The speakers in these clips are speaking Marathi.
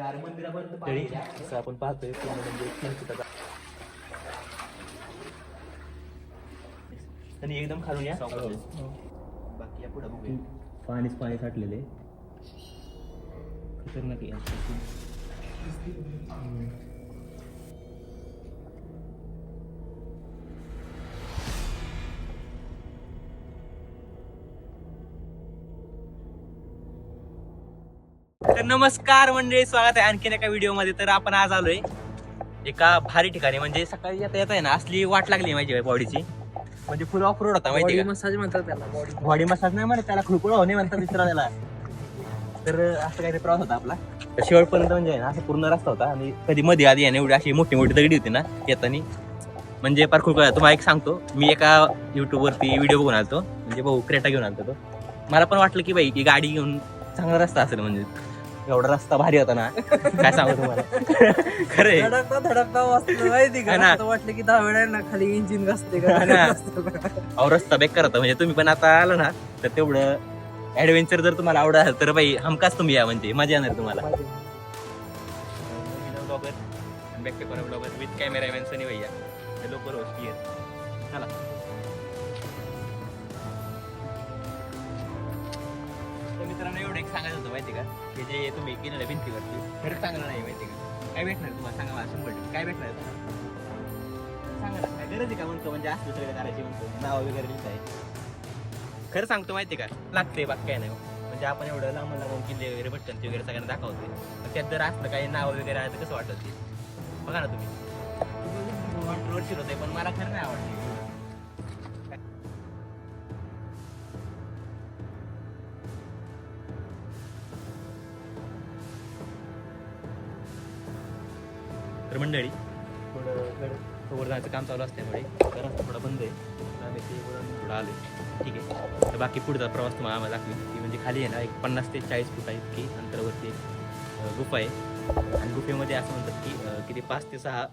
तळी असं आपण पाहतोय पूर्ण म्हणजे तीन फुटाचा आणि एकदम खालून या. बाकी या पुढे बघूया. पाणीच पाणी साठलेले खतरनाक आहे. तर नमस्कार म्हणजे स्वागत आहे आणखीन एका व्हिडिओमध्ये तर आपण आज आलोय एका भारी ठिकाणी. म्हणजे सकाळी येता येता आहे ना असली वाट लागली माझी बॉडीची म्हणजे फुल ऑफ रोड होता माहिती मसाज म्हणतात त्याला बॉडी मसाज नाही म्हणत त्याला खुळकुळ होणे म्हणतात दुसरा त्याला तर असं काही प्रवास होता आपला. तर शेवटपर्यंत म्हणजे ना असं पूर्ण रस्ता होता. आणि कधी मध्ये आधी ना एवढी अशी मोठी मोठी दगडी होती ना येताना. म्हणजे पार खुळकुळ तुम्हाला एक सांगतो मी एका युट्यूब वरती व्हिडिओ बघून आलतो. म्हणजे भाऊ क्रेटा घेऊन आलतो तो. मला पण वाटलं की बाई की गाडी घेऊन चांगला रस्ता असेल म्हणजे. एवढा रस्ता भारी होता ना. काय सांगू तुम्हाला? खरे धडकता धडकता वाचलं माहिती का? ना. आता वाटलं की दहा वेळा ना खाली इंजिन घसते हा ना. का अहो रस्ता बेकार होता म्हणजे तुम्ही पण आता आलो ना तर तेवढं ऍडव्हेंचर जर तुम्हाला आवडत असेल तर बाई हमखास तुम्ही या म्हणजे. मजा येणार तुम्हाला. ब्लॉगर बॅकपेपर ब्लॉगर विथ कॅमेरामॅन सनी भैया. हॅलो करो क्लिअर चला. तर मित्रांनो एवढं एक सांगायचं होतं माहिती का? की जे तुम्ही केलेलं भिंतीवरती खरंच चांगलं नाही माहिती का? काय भेटणार तुम्हाला? सांगा मला शंभर टक्के. काय भेटणार सांगा ना काय गरज आहे का म्हणतो? म्हणजे असं करायची म्हणतो? नाव वगैरे लिहिताय. खरं सांगतो माहिती का? लागते बाकी काय नाही हो. म्हणजे आपण एवढं लांब लांब किल्ले वगैरे भटकंती वगैरे सगळ्यांना दाखवतोय. त्यात जर असलं काही नाव वगैरे आलं तर कसं वाटत ते? बघा ना तुम्ही. कंट्रोवर्शियल होते पण मला खरं नाही आवडते. मंडळी. थोडं गड वर काम चालू असल्यामुळे तर रस्ता थोडा बंद आहे. आम्ही ते थोडं आलो ठीक आहे. तर बाकी पुढचा प्रवास तुम्हाला आम्हाला दाखवी ती म्हणजे खाली आहे ना एक पन्नास ते चाळीस फूट आहे इतकी अंतरावरती एक गुफा आहे. आणि गुफेमध्ये असं म्हणतात की किती पाच ते सहा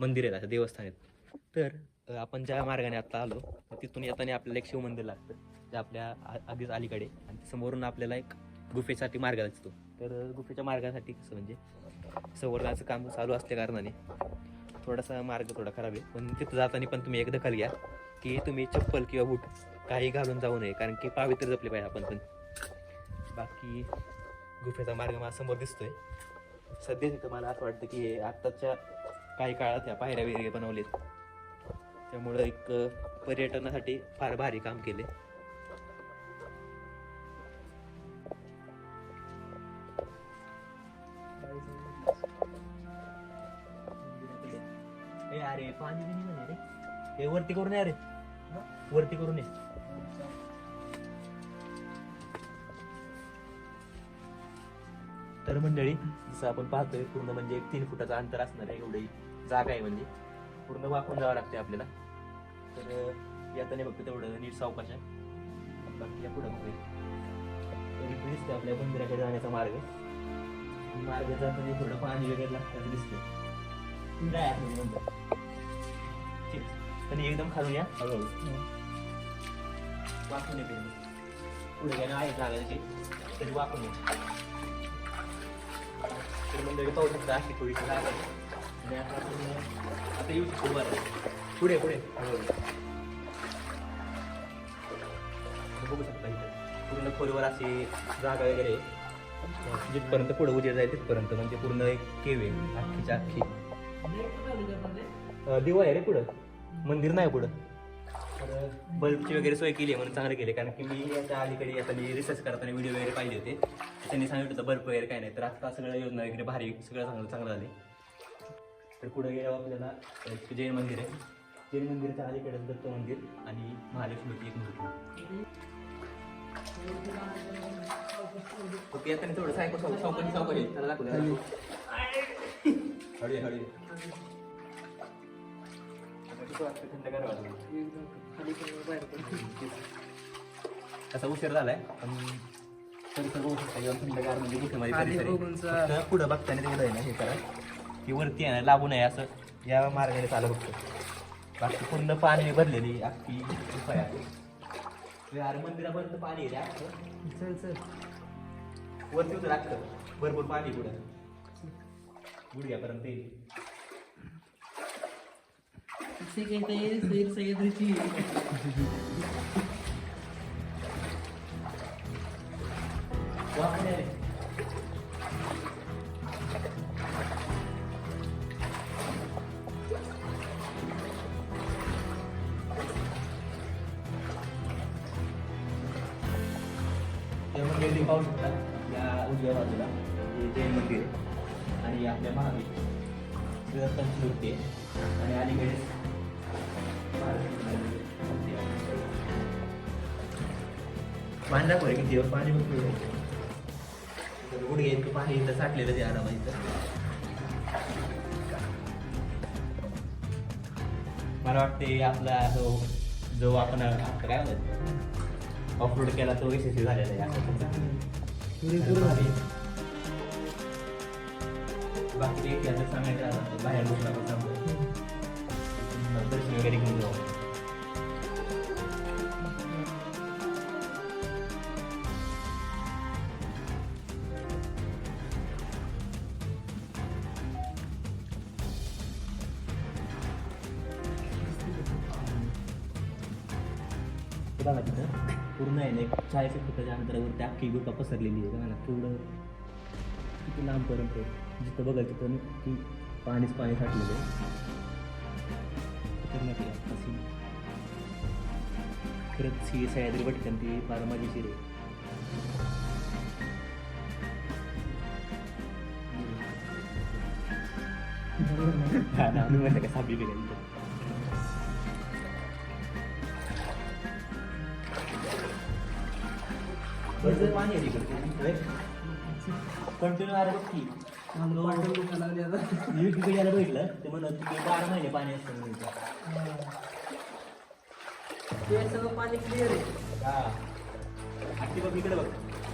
मंदिर आहेत असं देवस्थान आहेत. तर आपण ज्या मार्गाने आता आलो तिथून येताना आपल्याला एक शिवमंदिर लागतं. जे आपल्या आ- आधीच अलीकडे आणि समोरून आपल्याला एक गुफेसाठी मार्ग दिसतो. तर गुफेच्या मार्गासाठी कसं म्हणजे संवर्धनाचं काम चालू असल्या कारणाने थोडासा मार्ग थोडा खराब आहे. पण तिथं जाताना पण तुम्ही एक दखल घ्या की तुम्ही चप्पल किंवा बूट काही घालून जाऊ नये कारण की पावित्र जपले पाहिजे आपण पण. बाकी गुफेचा मार्ग मला समोर दिसतोय. सध्या तिथं मला असं वाटतं की आत्ताच्या काही काळात या पायऱ्या वगैरे बनवलेत. त्यामुळं एक पर्यटनासाठी फार भारी काम केले पाणी बिनी म्हणे रे हे वरती करून या रे. वरती करून ये. तर मंडळी जसं आपण पाहतोय पूर्ण म्हणजे एक तीन फुटाचं अंतर असणार आहे एवढी जागा आहे म्हणजे. पूर्ण वाकून जावं लागते आपल्याला. तर याताने बघतो तेवढं नीट सावकाश आहे. बाकी पुढं बघूया. दिसतं आपल्या मंदिराकडे जाण्याचा मार्ग. मार्ग जाताना थोडं पाणी वगैरे लागतं दिसतं काय आतमध्ये आणि एकदम खालून या हळूहळू वाकून येते पुढे काय आहे जागा त्याची तरी वाकून ये तर मंडळी पाहू शकता अशी थोडीशी जागा आहे. आणि आता येऊ शकतो बरं पुढे पुढे हळूहळू बघू शकता इथे पूर्ण खोलीवर अशी जागा वगैरे. जिथपर्यंत पुढे उजेड जाईल तिथपर्यंत म्हणजे पूर्ण एक केव आहे अख्खीच्या अख्खी दिवा आहे रे पुढं. मंदिर नाही पुढं. तर बल्बची वगैरे सोय केली आहे म्हणून चांगलं केले कारण की मी याच्या अलीकडे आता मी रिसर्च करताना व्हिडिओ वगैरे पाहिले होते. त्यांनी सांगितलं होतं बल्ब वगैरे काय नाही तर आता सगळं योजना वगैरे भारी सगळं चांगलं चांगलं झाले तर पुढे गेल्यावर आपल्याला जैन मंदिर आहे. जैन मंदिरच्या अलीकडे दत्त मंदिर आणि महालक्ष्मीची एक मूर्ती. ओके आता थोडं सायको चौकशी चौकशी. त्याला दाखवू द्या. हळू हळू कसं वाटतं थंडगार वाटलं असा उशीर झालाय पण परिसर बघू शकता. थंडगार म्हणजे गुफेमध्ये खाली परिसर आहे. पुढं बघताना तेवढं आहे ना हे करा. की वरती आहे ना लागू नये असं. या मार्गाने चालू फक्त. बाकी पूर्ण पाणी भरलेली अख्खी गुफा आहे. यार मंदिरापर्यंत पाणी आहे रे अख्खं. चल चल. वरती उतर लागतं भरपूर पाणी पुढं. गुडघ्यापर्यंत येईल. Sige, tayo, sir, sa'yo na siya. Bakit? पाणी दाखव रे किती. पाणी बघ. तर गुडघे इतकं पाणी इथं साठलेलं ते आराम इथं मला वाटते आपला जो जो आपण काय म्हणतात ऑफरोड केला तो यशस्वी झालेला आहे असं. बाकी इतिहास सांगायचं बाहेर लोक आपण सांगतो दर्शन वगैरे घेऊन जाऊ बघा तिथं. पूर्ण आहे ना एक चाळीस एक फुटाच्या अंतरावरती अख्खी गुफा पसरलेली आहे. बघा ना तेवढं किती लांबपर्यंत आहे. जिथं बघा तिथं की पाणीच पाणी साठलेलं आहे. खतरनाक आहे अशी. खरंच ही सह्याद्री भटकन ती फार मजेशीर आहे. हा ना, मी म्हणलं का साबी बिघडली. पाणी आहे तिकडे. कंटिन्यू आलं बघ की. मी तिकडे यायला बघितलं. ते म्हणत बारा महिने पाणी असतं म्हणून इथं. ते सगळं पाणी क्लिअर आहे. हा. बघ इकडे बघ.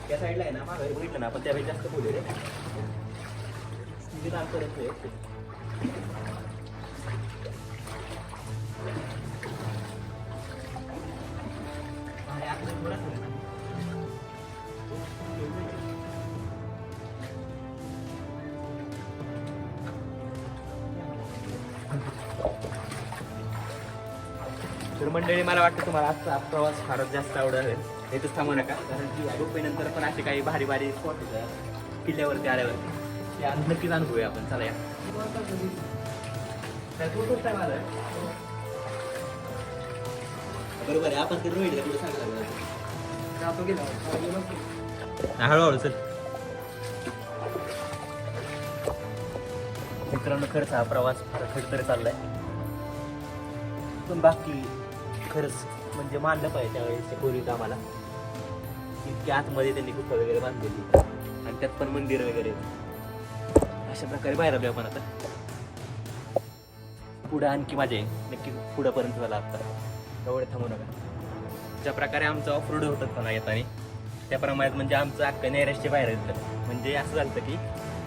त्या साईडला आहे ना मागे. बघितलं ना आपण त्यावेळी जास्त बोलू रे. तिथे काम करत नाही मंडळी मला वाटतं तुम्हाला आजचा प्रवास फारच जास्त आवडेल. इथंच थांबू नका कारण की रोपवेनंतर पण असे काही भारी भारी स्पॉट किल्ल्यावरती आल्यावरती. ते आज नक्कीच अनुभवूया आपण. चला या? बरोबर आहे. आपण ते रोहितला कुठं सांगितलं जातो गेला हळूहळू चल. मित्रांनो खरंच हा प्रवास फार खडतर चाललाय. पण बाकी खरंच म्हणजे मानलं पाहिजे त्यावेळेस पूर्वी आम्हाला इतकी आतमध्ये त्यांनी गुफा वगैरे बांधलेली आणि त्यात पण मंदिर वगैरे. अशा प्रकारे बाहेर आलो आपण आता. पुढं आणखी माझे. नक्की पुढंपर्यंत झाला आता. एवढे थांबू नका. ज्या प्रकारे आमचं ऑफ रोड होतं मला येताना त्या प्रमाणात म्हणजे आमचं अख्खं नैराश्य बाहेर येतं. म्हणजे असं झालं की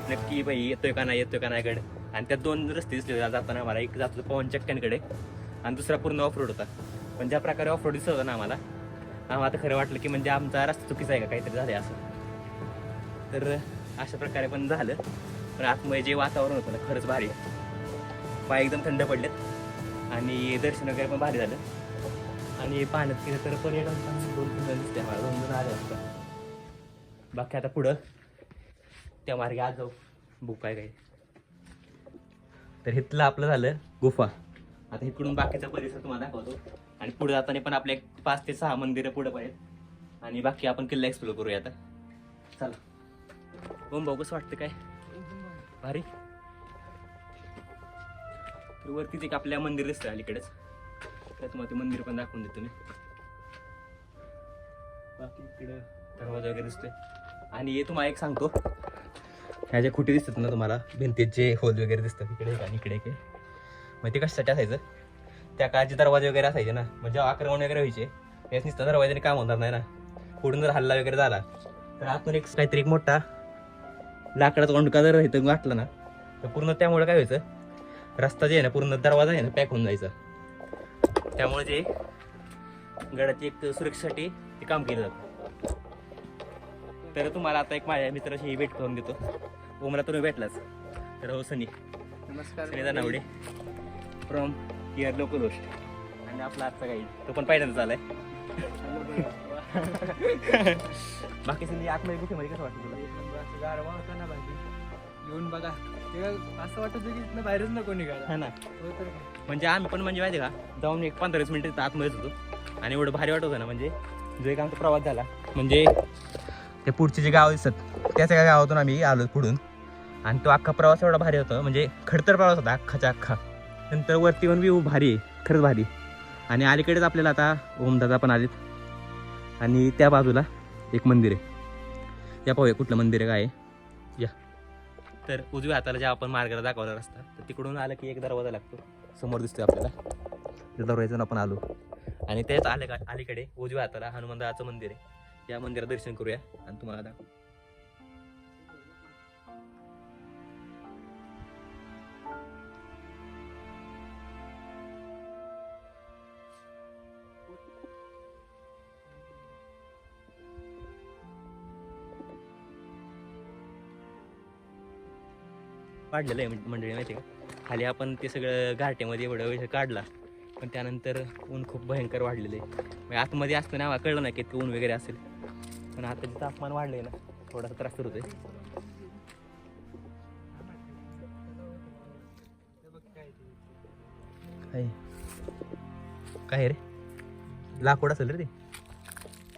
नक्की बाई येतोय का नाही येतोय का नाही गड. आणि त्यात दोन रस्ते दिसले जाताना आम्हाला एक जातो पवन चक्क्यांकडे आणि दुसरा पूर्ण ऑफ रोड होता. म्हणजे पण ज्या प्रकारे ऑफ रोड दिसत ना आम्हाला. आम्हाला आता खरं वाटलं की म्हणजे आमचा रस्ता चुकीचा आहे का? काहीतरी झालं असं. तर अशा प्रकारे पण झालं. पण आतमध्ये जे वातावरण होतं ना खरंच भारी. पाय एकदम थंड पडलेत. आणि दर्शन वगैरे पण भारी झालं. आणि पाण्यात गेलं तर पर्यटन दोन तीन जण दिसते आम्हाला. दोन जण आले असतं. बाकी आता पुढं त्या मार्गे आज जाऊ. बुक काय काय तर इथलं आपलं झालं गुफा. आता इकडून बाकीचा परिसर तुम्हाला दाखवतो. आणि पुढे जाताना पण आपले एक पाच ते सहा मंदिरं पुढे पाहिजेत आणि बाकी आपण किल्ला एक्सप्लोर करूया आता. चला. ओम भाऊ कसं वाटतं काय? भारी. तर वरतीच एक आपल्या मंदिर दिसतं अलीकडेच. त्यात मग ते मंदिर पण दाखवून देतो मी. बाकी इकडं दरवाजा वगैरे दिसतोय. आणि हे तुम्हाला एक सांगतो. ह्या ज्या खुटी दिसतात ना तुम्हाला भिंतीत जे होल वगैरे दिसतात इकडे आणि इकडे एक. आहे. मग ते कशासाठी असायचं? त्या काळचे दरवाजे वगैरे असायचे ना. म्हणजे आक्रमण वगैरे व्हायचे याच नुसतं दरवाजाने काम होणार नाही ना. पुढून जर हल्ला वगैरे झाला तर आतून एक काहीतरी एक मोठा लाकडाचा ओंडका जर इथं वाटला ना तर पूर्ण त्यामुळे काय व्हायचं? रस्ता जे आहे ना पूर्ण दरवाजा आहे ना पॅक होऊन जायचा. त्यामुळे ते गडाची एक सुरक्षेसाठी ते काम केलं जातं. तर तुम्हाला आता एक माझ्या मित्राशी भेट करून देतो. ओमला तुम्ही भेटलाच तर हो सनी. नमस्कार फ्रॉम हिअर लोकल होस्ट आणि आपला आजचा गाईड तो पण पहिल्यांदा आलाय. बाकी सनी आतमध्ये गुफेमध्ये कसं वाटतं तुला? गारवा होता ना येऊन बघा. ते असं वाटत की बाहेरच नको निघायला. हा ना. काय. म्हणजे आम्ही पण म्हणजे माहिती का जाऊन एक पंधरा वीस मिनिटं आतमध्येच होतो. आणि एवढं भारी वाटत होतं ना म्हणजे जो एक आमचा प्रवास झाला म्हणजे ते पुढचे जे गाव दिसत त्याच एका गावातून आम्ही आलो पुढून. आणि तो अख्खा प्रवास एवढा भारी होता म्हणजे खडतर प्रवास होता अख्खाच्या अख्खा. नंतर वरती पण व्ह्यू भारी आहे खरंच भारी आणि अलीकडेच आपल्याला आता ओमदादा पण आलेत. आणि त्या बाजूला एक मंदिर आहे. या पाहूया कुठलं मंदिर आहे काय आहे. या. तर उजव्या हाताला जेव्हा आपण मार्गाला दाखवला रस्ता तर तिकडून आलं की एक दरवाजा लागतो. समोर दिसतोय आपल्याला. त्या दरवाजातून आपण आलो. आणि त्याच आले का अलीकडे उजव्या हाताला हनुमंतराचं मंदिर आहे. या मंदिरात दर्शन करूया आणि तुम्हाला दाखवू. काढलेलं आहे मंडळी माहिती आहे का? खाली आपण ते सगळं घाटेमध्ये एवढं वेळ काढला. पण त्यानंतर ऊन खूप भयंकर वाढलेलं आहे. म्हणजे आतमध्ये असताना आम्हाला कळलं नाही की ऊन वगैरे असेल. पण आता जे तापमान वाढलंय ना थोडासा त्रास तर होतोय. काय काय? काय रे? लाकूड असेल रे ते.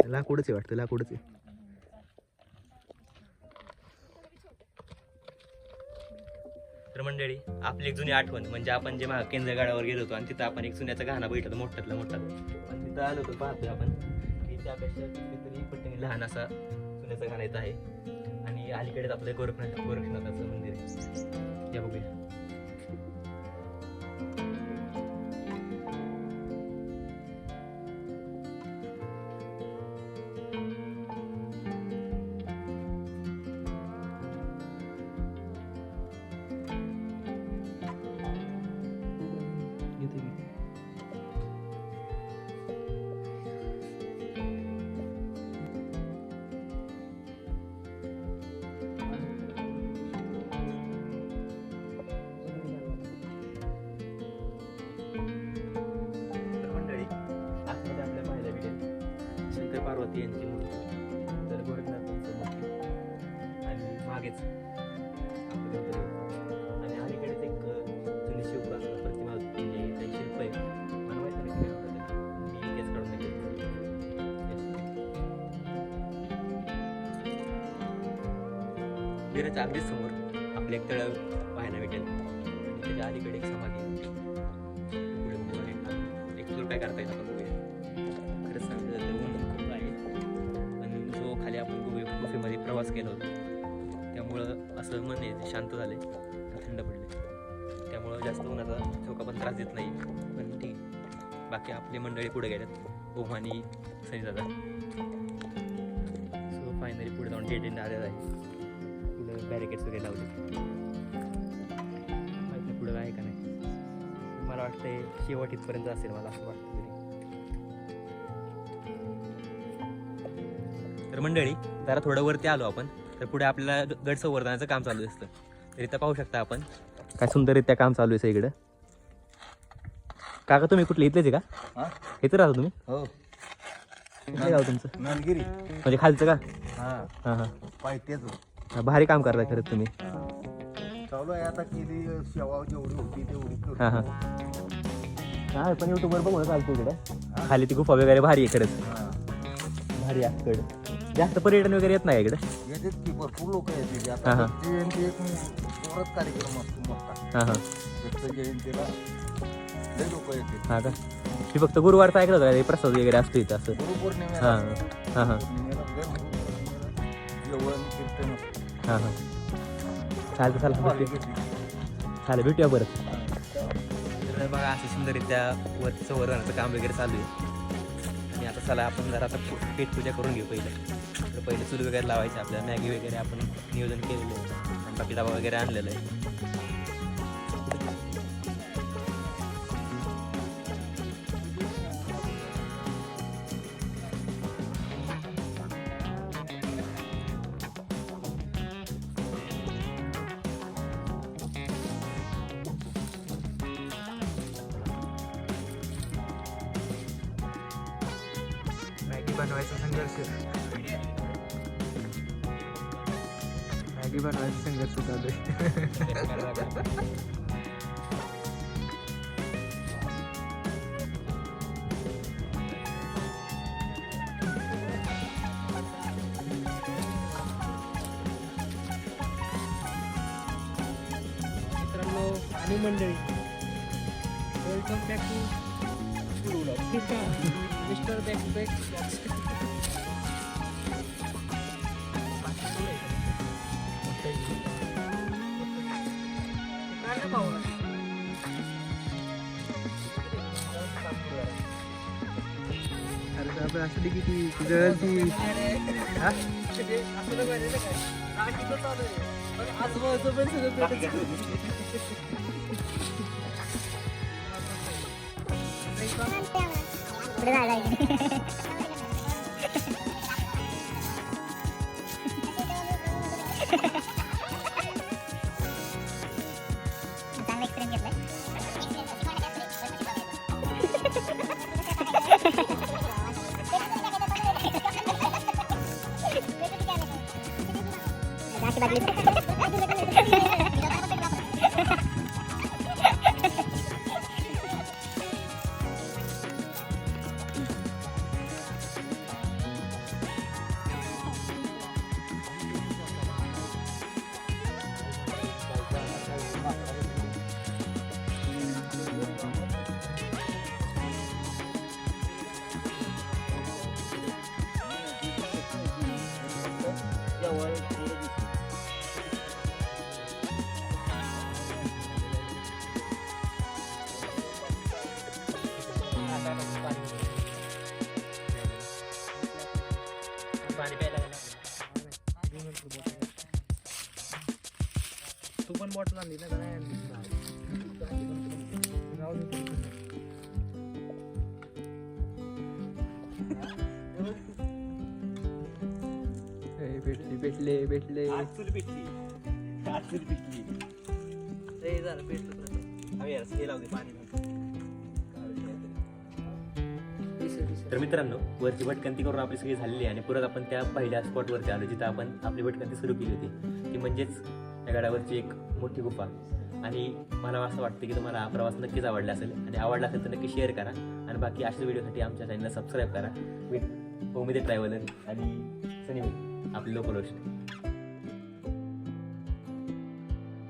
लाकूडच आहे वाटतं लाकूडच आहे. मंडळी आपली एक जुनी आठवण म्हणजे आपण जे महा केंद्रगाडावर गेलो होतो आणि तिथं आपण एक जुन्याचा घाणा बैठला मोठ्यातला मोठा पण तिथं आलो होतो पाहतोय आपण की त्यापेक्षा कितीतरी पट्टीने लहान असा जुन्याचा घाणा येत आहे. आणि अलीकडेच आपलं गोरखनाथ गोरखनाथाचं मंदिर या बघूया. शंकर यांची मूर्ती तर गोरखनाथांचं मूर्ती आणि मागेच. आणि अलीकडेच एक जुनी शिवपुराण प्रतिमा म्हणजे काही शिल्प आहे. मला माहिती नाही मी तेच काढून मंदिराच्या अगदीच समोर. आपले एक तळ पाहायला भेटेल. आणि त्याच्या अलीकडे एक समाधी. आहे. एक- एक काय करता येईल. आपण गुफेमध्ये प्रवास त्यामुळं असं मन आहे शांत झाले. थंड पडले. त्यामुळं जास्त उन्हाचा झोका पण त्रास देत नाही. पण ठीक. बाकी आपले मंडळी पुढे गेल्यात. ओम आणि सनी दादा. सो फायनली पुढे जाऊन डेट आलेला आहे. पुढे बॅरिकेड्स वगैरे लावले. पुढं आहे का नाही. मला वाटतंय शेवट इथपर्यंत असेल मला असं वाटतं मंडळी जरा थोडं वरती आलो आपण तर पुढे आपल्याला गड संवर्धनाचं काम चालू असतं तर इथं पाहू शकता आपण काय सुंदररित्या काम चालू आहे इकडं. काका तुम्ही कुठले? इथलेच आहे का? इथं राहता तुम्ही? हो. काय गाव तुमचं? म्हणजे खालचं का? हा. हां हां. भारी काम करताय खरंच तुम्ही. चालू आहे आता केली सेवा जेवढी होती तेवढी. हां हां. हां पण युट्यूबवर बघू चालतो इकडे. खाली ती गुफा वगैरे भारी आहे खरंच. हा. भारी आहे जास्त पर्यटन वगैरे येत नाही इकडे? येतात की भरपूर लोक येते हा, हा. जयंती एक जोरात कार्यक्रम असतो मोठा. हां हां. दत्त जयंतीला लय लोक येते. हां का? मी फक्त गुरुवारचं ऐकलं होतं का ते प्रसाद वगैरे असतो इथं असं. गुरुपौर्णिमेला. हां हां. हां पौर्णिमेला दर गुरुपौर्णिमेला जेवण कीर्तन असतं. हां हां. चालतं चालतं. चालेल भेटूया परत तर बघा असं सुंदररित्या वरचं वरणाचं काम वगैरे चालू आहे. आता चला आपण जरा आता पू- पेट पूजा करून घेऊ पहिले. तर पहिले चूल वगैरे लावायची आपल्याला. मॅगी वगैरे आपण नियोजन केलेलं आहे. आणि बाकी डबा वगैरे आणलेला आहे. मॅगी बनवायचा संघर्ष चालू आहे अरे बाबा असली किती जळती हा आजूबाजूचं पण सगळं घेतलाय बॉटल आणली ना नाही आणली राहू दे भेटली भेटले भेटले भेटले भेटली पिटली भेटली ते झालं भेटलं हवे यार हे लावू पाणी तर मित्रांनो वरची भटकंती करून आपली सगळी झालेली आणि परत आपण त्या पहिल्या स्पॉटवरती आलो जिथं आपण आपली भटकंती सुरू केली होती. ती म्हणजेच या गडावरची एक मोठी गुफा. आणि मला असं वाटतं की तुम्हाला हा प्रवास नक्कीच आवडला असेल. आणि आवडला असेल तर नक्की शेअर करा. आणि बाकी अशाच व्हिडिओसाठी आमच्या चॅनलला सबस्क्राईब करा. विथ होमिदे ट्रॅव्हलर आणि सनी आपले लोकल